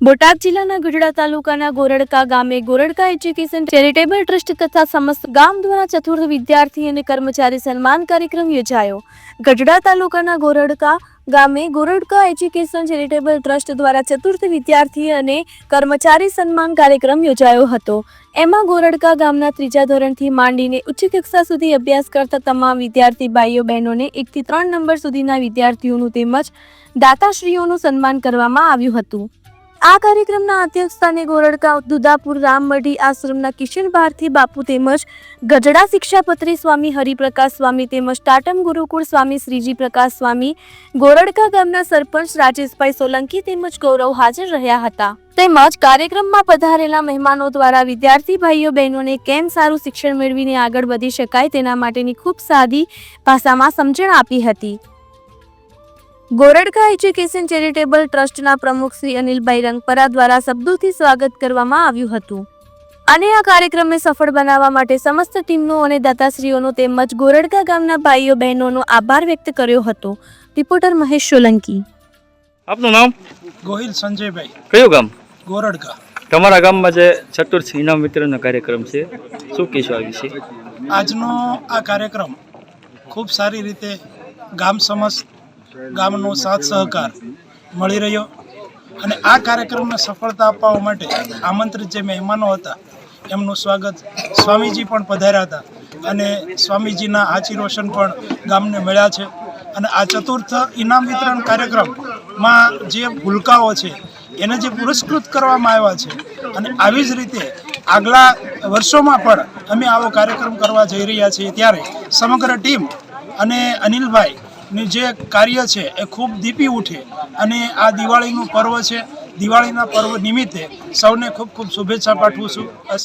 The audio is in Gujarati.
બોટાદ જિલ્લાના ગઢડા તાલુકાના ગોરડકા ગામે ગોરડકા એજ્યુકેશન ચેરિટેબલ ટ્રસ્ટ તથા સમસ્ત ગામ દ્વારા ચતુર્થ વિદ્યાર્થી અને કર્મચારી સન્માન કાર્યક્રમ યોજાયો. ગઢડા તાલુકાના ગોરડકા ગામે ગોરડકા એજ્યુકેશન ચેરિટેબલ ટ્રસ્ટ દ્વારા ચતુર્થ વિદ્યાર્થી અને કર્મચારી સન્માન કાર્યક્રમ યોજાયો હતો. એમાં ગોરડકા ગામના ત્રીજા ધોરણથી માંડીને ઉચ્ચ કક્ષા સુધી અભ્યાસ કરતા તમામ વિદ્યાર્થી ભાઈઓ બહેનોને એકથી ત્રણ નંબર સુધીના વિદ્યાર્થીઓનું તેમજ દાતાશ્રીઓનું સન્માન કરવામાં આવ્યું હતું. આ કાર્યક્રમના અધ્યક્ષસ્થાને ગોરડકા દુદાપુર રામમઢી આશ્રમના કિશન ભારતી બાપુ તેમજ ગઢડા શિક્ષાપત્રી સ્વામી હરિપ્રકાશ સ્વામી તેમજ ટાટમ ગુરુકુળ સ્વામી શ્રીજી પ્રકાશ સ્વામી, ગોરડકા ગામના સરપંચ રાજેશભાઈ સોલંકી તેમજ ગૌરવ હાજર રહ્યા હતા. તેમજ કાર્યક્રમમાં પધારેલા મહેમાનો દ્વારા વિદ્યાર્થી ભાઈઓ બહેનોને કેમ સારું શિક્ષણ મેળવીને આગળ વધી શકાય તેના માટેની ખૂબ સાદી ભાષામાં સમજણ આપી હતી. ગોરડકા એજ્યુકેશન ચેરિટેબલ ટ્રસ્ટના પ્રમુખ શ્રી અનિલભાઈ રંગપરા દ્વારા શબ્દોથી સ્વાગત કરવામાં આવ્યું હતું. અને આ કાર્યક્રમને સફળ બનાવવા માટે સમસ્ત ટીમનો અને દાતાશ્રીઓનો તેમજ ગોરડકા ગામના ભાઈઓ બહેનોનો આભાર વ્યક્ત કર્યો હતો. રિપોર્ટર મહેશ સોલંકી. આપનું નામ? ગોહિલ સંજયભાઈ. કયું ગામ? ગોરડકા તમારા ગામમાં જે ચતુર્થ ઇનામ વિતરણનો કાર્યક્રમ છે શું કહેશો આ વિશે? આજનો આ કાર્યક્રમ ખૂબ સારી રીતે ગામ સમસ્ત ગામનો સાથ સહકાર મળી રહ્યો અને આ કાર્યક્રમને સફળતા અપાવવા માટે આમંત્રિત જે મહેમાનો હતા, એમનું સ્વાગત સ્વામીજી પણ પધાર્યા હતા અને સ્વામીજીના આચિરોશન પણ ગામને મળ્યા છે. અને આ ચતુર્થ ઇનામ વિતરણ કાર્યક્રમમાં જે ભૂલકાઓ છે, એને જે પુરસ્કૃત કરવામાં આવ્યા છે અને આવી જ રીતે આગલા વર્ષોમાં પણ અમે આવો કાર્યક્રમ કરવા જઈ રહ્યા છીએ ત્યારે સમગ્ર ટીમ અને અનિલભાઈનું જે કાર્ય છે એ ખૂબ દીપી ઉઠે અને આ દિવાળીનું પર્વ છે. દિવાળીના પર્વ નિમિત્તે સૌને ખૂબ ખૂબ શુભેચ્છા પાઠવું છું. અસ્તુ